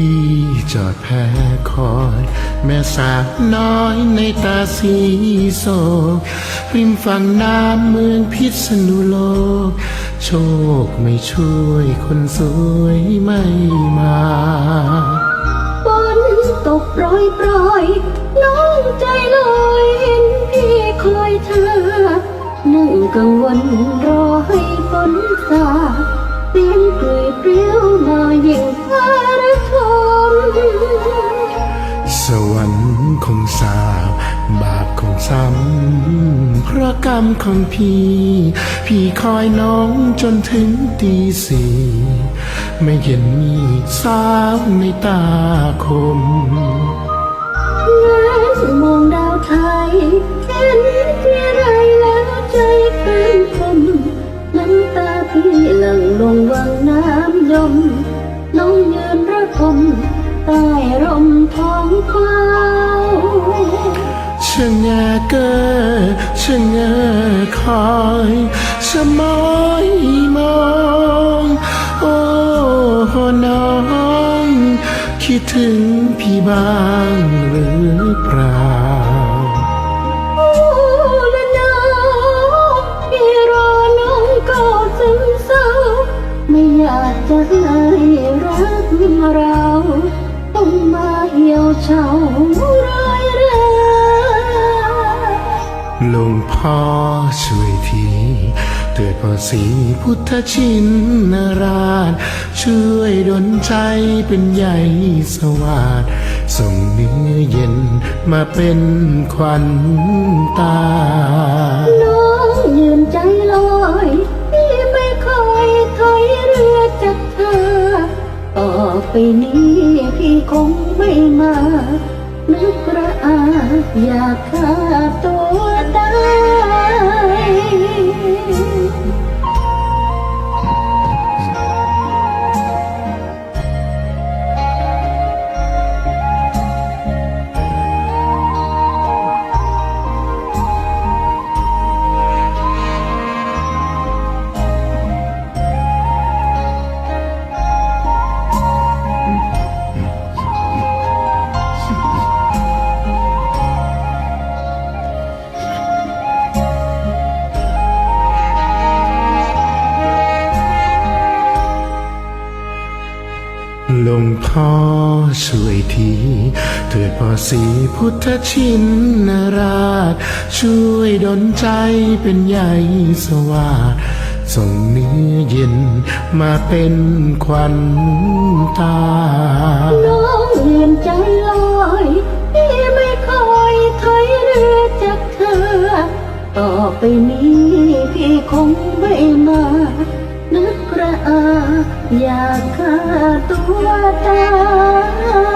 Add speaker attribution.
Speaker 1: พี่จอดแพ้คอย แม่สาวน้อยในตาสีโศกริมฝั่งน้ำเมืองพิษณุโลก โชคไม่ช่วยคนสวยไม่มา
Speaker 2: ฝนตกโปรยปรอยน้องใจลอยเห็นพี่คอยเธอนั่งกังวลรอให้ฝนซาเสียงเกยเปรี้ยวมายิ่งพา
Speaker 1: กรรมของพี่ พี่คอยน้องจนถึงตีสี่ไม่เห็นมีสาวในตาคม
Speaker 2: แงนมองดาวไทยเห็นที่ไรแล้วใจเป็นคมน้ำตาพี่หลั่งลงวังน้ำยม น้องยืนระทมใต้ร่มท้องฟ้า
Speaker 1: ชะเงาเกอ ชะเงาคอยชะมอยมองโอ้น้องคิดถึงพี่บ้างหรือเปล่า
Speaker 2: โอ้ละนาพี่รอน้องก็ซึมเศร้าไม่อยากจะให้รักเรา ต้องมาเหี่ยวเฉา
Speaker 1: พ่อช่วยทีเตือนพอสีพุทธชินราช ช่วยดลใจเป็นใหญ่สวัสดส่งเนื้อเย็นมาเป็นควันตา
Speaker 2: น้องยืนใจลอยพี่ไม่คอยถอยเรือจากเธอ ต่อไปนี้พี่คงไม่มา นึกระอาอยากฆ่าตั
Speaker 1: ว งพ่อช่วยทีเถิดพอสีพุทธชินราช ช่วยดลใจเป็นใหญ่สวัสดส่งเนื้อเย็นมาเป็นควันตา
Speaker 2: น้องยืนใจลอยพี่ไม่คอยถอยเรือจากเธอ ต่อไปนี้พี่คงไม่มา นึกระอา อยากฆ่าตัวตาย